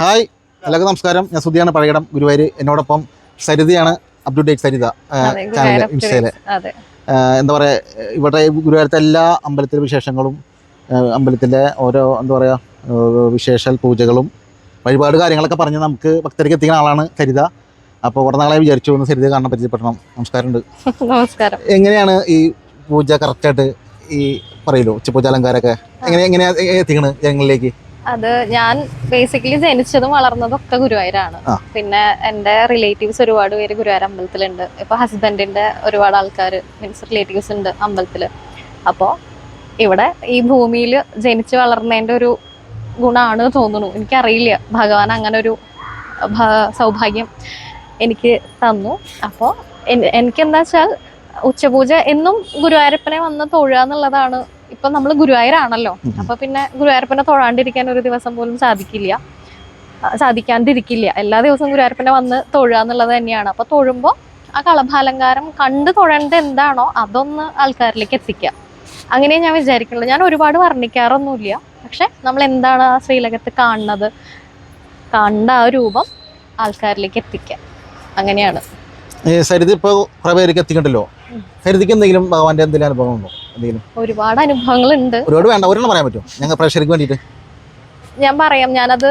Hi എല്ലാവർക്കും നമസ്കാരം. ഞാൻ സുധിയാണ് പഴയടം ഗുരുവായൂർ എന്നോടൊപ്പം സരിതയാണ് അപ് ടു ഡേറ്റ് സരിത ചാനലിലെ ചാനൽ ഇൻസ്റ്റയിലെ. എന്താ പറയുക ഇവിടെ ഗുരുവായൂരത്തെ എല്ലാ അമ്പലത്തിലെ വിശേഷങ്ങളും അമ്പലത്തിലെ ഓരോ എന്താ പറയുക വിശേഷ പൂജകളും വഴിപാട് കാര്യങ്ങളൊക്കെ പറഞ്ഞ് നമുക്ക് ഭക്തർക്ക് എത്തിക്കുന്ന ആളാണ് സരിത. അപ്പോൾ കുറേ നാളെ വിചാരിച്ചു ഒന്ന് സരിത കാണാൻ പരിചയപ്പെടണം. നമസ്കാരമുണ്ട്. നമസ്കാരം. എങ്ങനെയാണ് ഈ പൂജ കറക്റ്റായിട്ട് ഈ പറയലോ? ഉച്ചപൂജ അലങ്കാരമൊക്കെ? എങ്ങനെ എങ്ങനെയാ എത്തിക്കണത് ജനങ്ങളിലേക്ക്? അത് ഞാൻ ബേസിക്കലി ജനിച്ചതും വളർന്നതും ഒക്കെ ഗുരുവായൂരാണ് പിന്നെ എന്റെ റിലേറ്റീവ്സ് ഒരുപാട് പേര് ഗുരുവായൂർ അമ്പലത്തിലുണ്ട്. ഇപ്പൊ ഹസ്ബൻഡിന്റെ ഒരുപാട് ആൾക്കാർ മീൻസ് റിലേറ്റീവ്സ് ഉണ്ട് അമ്പലത്തിൽ. അപ്പോ ഇവിടെ ഈ ഭൂമിയിൽ ജനിച്ചു വളർന്നതിന്റെ ഒരു ഗുണമാണ് തോന്നുന്നു. എനിക്കറിയില്ല. ഭഗവാൻ അങ്ങനെ ഒരു സൗഭാഗ്യം എനിക്ക് തന്നു. അപ്പോൾ എനിക്കെന്താ വെച്ചാൽ ഉച്ചപൂജ എന്നും ഗുരുവായൂരപ്പനെ വന്ന് തൊഴുക എന്നുള്ളതാണ് ഇപ്പൊ നമ്മൾ ഗുരുവായൂരാണല്ലോ. അപ്പൊ പിന്നെ ഗുരുവായൂരപ്പനെ തൊഴാണ്ടിരിക്കാൻ ഒരു ദിവസം പോലും സാധിക്കില്ല. സാധിക്കാണ്ടിരിക്കില്ല. എല്ലാ ദിവസവും ഗുരുവായൂരപ്പനെ വന്ന് തൊഴുക എന്നുള്ളത് തന്നെയാണ്. അപ്പൊ തൊഴുമ്പോൾ ആ കളഭാലങ്കാരം കണ്ട് തൊഴേണ്ടത് എന്താണോ അതൊന്ന് ആൾക്കാരിലേക്ക് എത്തിക്കാം അങ്ങനെ ഞാൻ വിചാരിക്കുന്നത്. ഞാൻ ഒരുപാട് വർണിക്കാറൊന്നുമില്ല. പക്ഷെ നമ്മൾ എന്താണ് ആ ശ്രീലകത്ത് കാണുന്നത്? കണ്ട ആ രൂപം ആൾക്കാരിലേക്ക് എത്തിക്കാം അങ്ങനെയാണ്. സരിത ഇപ്പോൾ കുറേ പേർക്ക് എത്തിക്കണ്ടല്ലോ? ഉം. സരിതയ്ക്ക് എന്തെങ്കിലും ഭഗവാന്റെ എന്തെങ്കിലും അനുഭവം ഉണ്ടോ എന്തെങ്കിലും? ഒരുപാട് അനുഭവങ്ങളുണ്ട്. ഒരുപാട് വേണ്ട ഒരെണ്ണം പറയാൻ പറ്റുമോ? ഞങ്ങൾ പ്രേക്ഷകർക്ക് വേണ്ടിയിട്ട്. ഞാൻ പറയാം ഞാനത്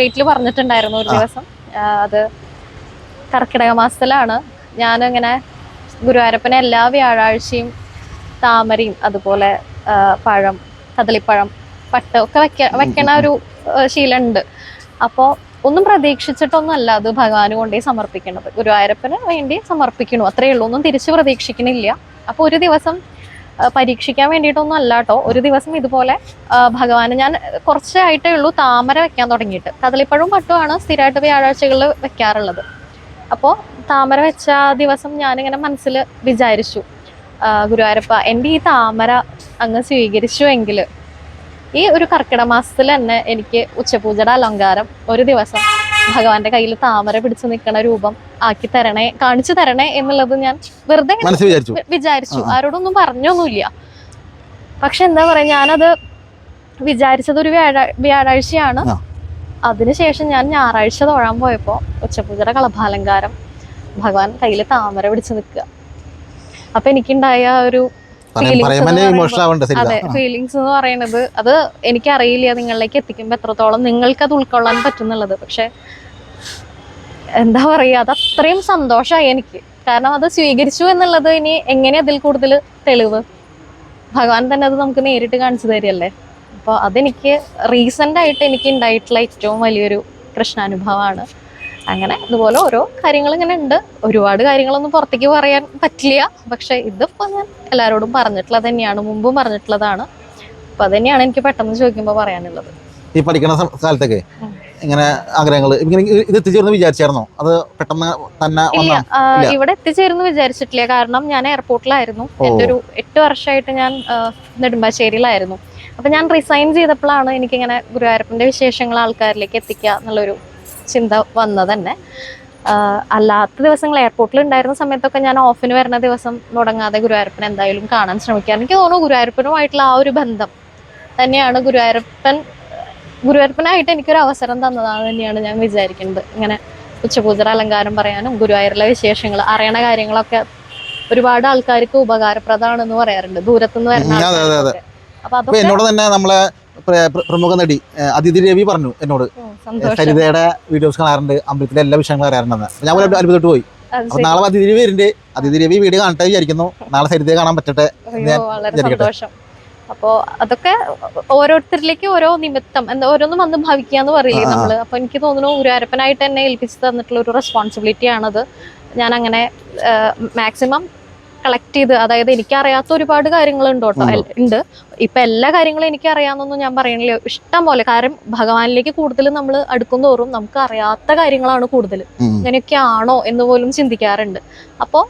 ഡേറ്റിൽ പറഞ്ഞിട്ടുണ്ടായിരുന്നു ഒരു. ദിവസം. അത് കർക്കിടക മാസത്തിലാണ്. ഞാനിങ്ങനെ ഗുരുവായൂരപ്പനെ എല്ലാ വ്യാഴാഴ്ചയും താമരയും അതുപോലെ പഴം കദളിപ്പഴം പട്ട് ഒക്കെ വെക്ക വെക്കണ ഒരു ശീലമുണ്ട്. അപ്പോൾ ഒന്നും പ്രതീക്ഷിച്ചിട്ടൊന്നും അല്ല അത് ഭഗവാന് കൊണ്ടേ സമർപ്പിക്കുന്നത് ഗുരുവായൂരപ്പന് വേണ്ടി സമർപ്പിക്കണു. അത്രയേ ഉള്ളൂ. ഒന്നും തിരിച്ചു പ്രതീക്ഷിക്കണില്ല. അപ്പോൾ ഒരു ദിവസം പരീക്ഷിക്കാൻ വേണ്ടിയിട്ടൊന്നും അല്ല കേട്ടോ ഒരു ദിവസം ഇതുപോലെ ഭഗവാന് ഞാൻ കുറച്ചായിട്ടേ ഉള്ളൂ താമര വെക്കാൻ തുടങ്ങിയിട്ട്. കദളിപ്പഴവും പട്ടുമാണ് സ്ഥിരമായിട്ട് വ്യാഴാഴ്ചകളിൽ വെക്കാറുള്ളത്. അപ്പോൾ താമര വെച്ച ആ ദിവസം ഞാനിങ്ങനെ മനസ്സിൽ വിചാരിച്ചു. ഗുരുവായൂരപ്പ എന്റെ ഈ താമര അങ്ങ് സ്വീകരിച്ചു എങ്കിൽ ഈ ഒരു കർക്കിടക മാസത്തിൽ തന്നെ എനിക്ക് ഉച്ചപൂജയുടെ അലങ്കാരം ഒരു ദിവസം ഭഗവാന്റെ കയ്യിൽ താമര പിടിച്ചു നിൽക്കുന്ന രൂപം ആക്കി തരണേ കാണിച്ചു തരണേ എന്നുള്ളത് ഞാൻ വെറുതെ വിചാരിച്ചു. ആരോടൊന്നും പറഞ്ഞൊന്നുമില്ല. പക്ഷെ എന്താ പറയാ ഞാനത് വിചാരിച്ചത് ഒരു വ്യാഴ വ്യാഴാഴ്ചയാണ്. അതിനുശേഷം ഞാൻ ഞായറാഴ്ച തൊഴാൻ പോയപ്പോ ഉച്ചപൂജയുടെ കളഭാലങ്കാരം ഭഗവാൻ കയ്യിൽ താമര പിടിച്ചു നിൽക്കുക. അപ്പൊ എനിക്കുണ്ടായ ഒരു ഫീലിങ്സ് എന്ന് പറയുന്നത് അത് എനിക്കറിയില്ല നിങ്ങളിലേക്ക് എത്തിക്കുമ്പോൾ എത്രത്തോളം നിങ്ങൾക്ക് അത് ഉൾക്കൊള്ളാൻ പറ്റുന്നുള്ളത്. പക്ഷെ എന്താ പറയുക അത് അത്രയും സന്തോഷമായി എനിക്ക്. കാരണം അത് സ്വീകരിച്ചു എന്നുള്ളത് ഇനി എങ്ങനെ അതിൽ കൂടുതൽ തെളിവ്? ഭഗവാൻ തന്നെ അത് നമുക്ക് നേരിട്ട് കാണിച്ചു തരികയല്ലേ? അപ്പോൾ അതെനിക്ക് റീസെന്റ് ആയിട്ട് എനിക്ക് ഉണ്ടായിട്ടുള്ള ഏറ്റവും വലിയൊരു കൃഷ്ണാനുഭവമാണ്. അങ്ങനെ ഇതുപോലെ ഓരോ കാര്യങ്ങൾ ഇങ്ങനെ ഉണ്ട്. ഒരുപാട് കാര്യങ്ങളൊന്നും പുറത്തേക്ക് പറയാൻ പറ്റില്ല. പക്ഷെ ഇതിപ്പോൾ ഞാൻ എല്ലാവരോടും പറഞ്ഞിട്ടുള്ളത് തന്നെയാണ്. മുമ്പും പറഞ്ഞിട്ടുള്ളതാണ്. അപ്പൊ അത് തന്നെയാണ് എനിക്ക് പെട്ടെന്ന് ചോദിക്കുമ്പോൾ പറയാനുള്ളത്. ഈ പഠിക്കുന്ന സ്ഥലത്തൊക്കെ കാലത്തൊക്കെ ഇങ്ങനെ ആഗ്രഹങ്ങൾ ഇങ്ങനെ ഇത് എത്തിച്ചേർന്ന് വിചാരിച്ചായിരുന്നോ? അത് പെട്ടെന്ന് തന്നെ. ഇവിടെ എത്തിച്ചേരുന്നു വിചാരിച്ചിട്ടില്ല. കാരണം ഞാൻ എയർപോർട്ടിലായിരുന്നു. എന്റെ എന്റെ ഒരു എട്ട് വർഷമായിട്ട് ഞാൻ നെടുമ്പാശ്ശേരിയിലായിരുന്നു. അപ്പൊ ഞാൻ റിസൈൻ ചെയ്തപ്പോഴാണ് എനിക്കിങ്ങനെ ഗുരുവായൂരപ്പന്റെ വിശേഷങ്ങൾ ആൾക്കാരിലേക്ക് എത്തിക്കുക എന്നുള്ളൊരു ചിന്ത വന്നത് തന്നെ അല്ലാത്ത ദിവസങ്ങൾ എയർപോർട്ടിൽ ഉണ്ടായിരുന്ന സമയത്തൊക്കെ ഞാൻ ഓഫിന് വരുന്ന ദിവസം മുടങ്ങാതെ ഗുരുവായൂരപ്പൻ എന്തായാലും കാണാൻ ശ്രമിക്കാറ് എനിക്ക് തോന്നുന്നു ഗുരുവായൂരപ്പനുമായിട്ടുള്ള ആ ഒരു ബന്ധം തന്നെയാണ് ഗുരുവായൂരപ്പൻ ഗുരുവായൂരപ്പനായിട്ട് എനിക്കൊരു അവസരം തന്നതാണ് തന്നെയാണ് ഞാൻ വിചാരിക്കുന്നത്. ഇങ്ങനെ ഉച്ചപൂജ അലങ്കാരം പറയാനും ഗുരുവായൂരിലെ വിശേഷങ്ങൾ അറിയണ കാര്യങ്ങളൊക്കെ ഒരുപാട് ആൾക്കാർക്ക് ഉപകാരപ്രദമാണെന്ന് പറയാറുണ്ട്. ദൂരത്തുനിന്ന് വരുന്ന എന്നോട് തന്നെ നമ്മളെ പ്ര- പ്ര- പ്രമുഖ നടി അതിഥി രവി പറഞ്ഞു എന്നോട്. സരിതയുടെ വീഡിയോസ് കാണാറുണ്ട് അമ്പലത്തിലെ എല്ലാ വിഷയങ്ങളും അറിയാറുണ്ടെന്ന്. ഞാൻ ഒരു അത്ഭുതപ്പെട്ടു പോയി. അപ്പൊ. നാളെ അതിഥി വരുന്നുണ്ട്. അതിഥി രവി വീഡിയോ കാണട്ടെ വിചാരിക്കുന്നു. നാളെ സരിതയെ കാണാൻ പറ്റട്ടെ. സന്തോഷം. അപ്പോ അതൊക്കെ ഓരോരുത്തരിലേക്ക് ഓരോ നിമിത്തം എന്താ ഓരോന്നും വന്ന് ഭവിക്കാന്ന് പറയില്ലേ ആ, ആ. നമ്മൾ? അപ്പൊ എനിക്ക് തോന്നുന്നു ഗുരുവാരപ്പനായിട്ട് എന്നെ ഏൽപ്പിച്ചു തന്നിട്ടുള്ള ഒരു റെസ്പോൺസിബിലിറ്റി ആണത്. ഞാൻ അങ്ങനെ മാക്സിമം കളക്ട് ചെയ്ത് അതായത് എനിക്കറിയാത്ത ഒരുപാട് കാര്യങ്ങളുണ്ട് കേട്ടോ. ഉണ്ട്. ഇപ്പൊ എല്ലാ കാര്യങ്ങളും എനിക്ക് അറിയാമെന്നൊന്നും ഞാൻ പറയണില്ല. ഇഷ്ടം പോലെ. കാരണം ഭഗവാനിലേക്ക് കൂടുതൽ നമ്മൾ അടുക്കും തോറും നമുക്ക് അറിയാത്ത കാര്യങ്ങളാണ് കൂടുതൽ. ഇങ്ങനെയൊക്കെ ആണോ എന്ന് പോലും ചിന്തിക്കാറുണ്ട്. അപ്പോൾ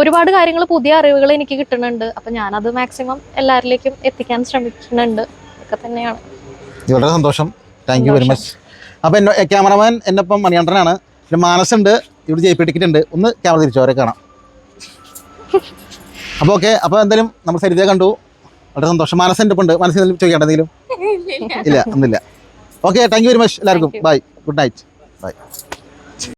ഒരുപാട് കാര്യങ്ങൾ പുതിയ അറിവുകൾ എനിക്ക് കിട്ടുന്നുണ്ട്. അപ്പൊ ഞാനത് മാക്സിമം എല്ലാവരിലേക്കും എത്തിക്കാൻ ശ്രമിക്കുന്നുണ്ട്. ഒക്കെ തന്നെയാണ്. വളരെ സന്തോഷം. താങ്ക് യു വെരി മച്ച് അപ്പൊ ക്യാമറമാൻ എന്നൊപ്പം മണിയണ്ടനാണ് പിന്നെ മാനസുണ്ട്. ഇവിടെ ജയിപ്പി ടിക്കറ്റ് ഉണ്ട്. ഒന്ന് ക്യാമറ തിരിച്ചു അവരെ കാണാം. അപ്പോൾ ഓക്കെ അപ്പോൾ എന്തായാലും നമ്മൾ സരിതയെ കണ്ടു. വളരെ സന്തോഷം. മനസ്സിന്റെ ഒപ്പം ഉണ്ട്? മനസ്സിൽ ചോദിക്കേണ്ട എന്തെങ്കിലും? ഇല്ല. ഒന്നില്ല okay thank you very much എല്ലാവർക്കും. Bye good night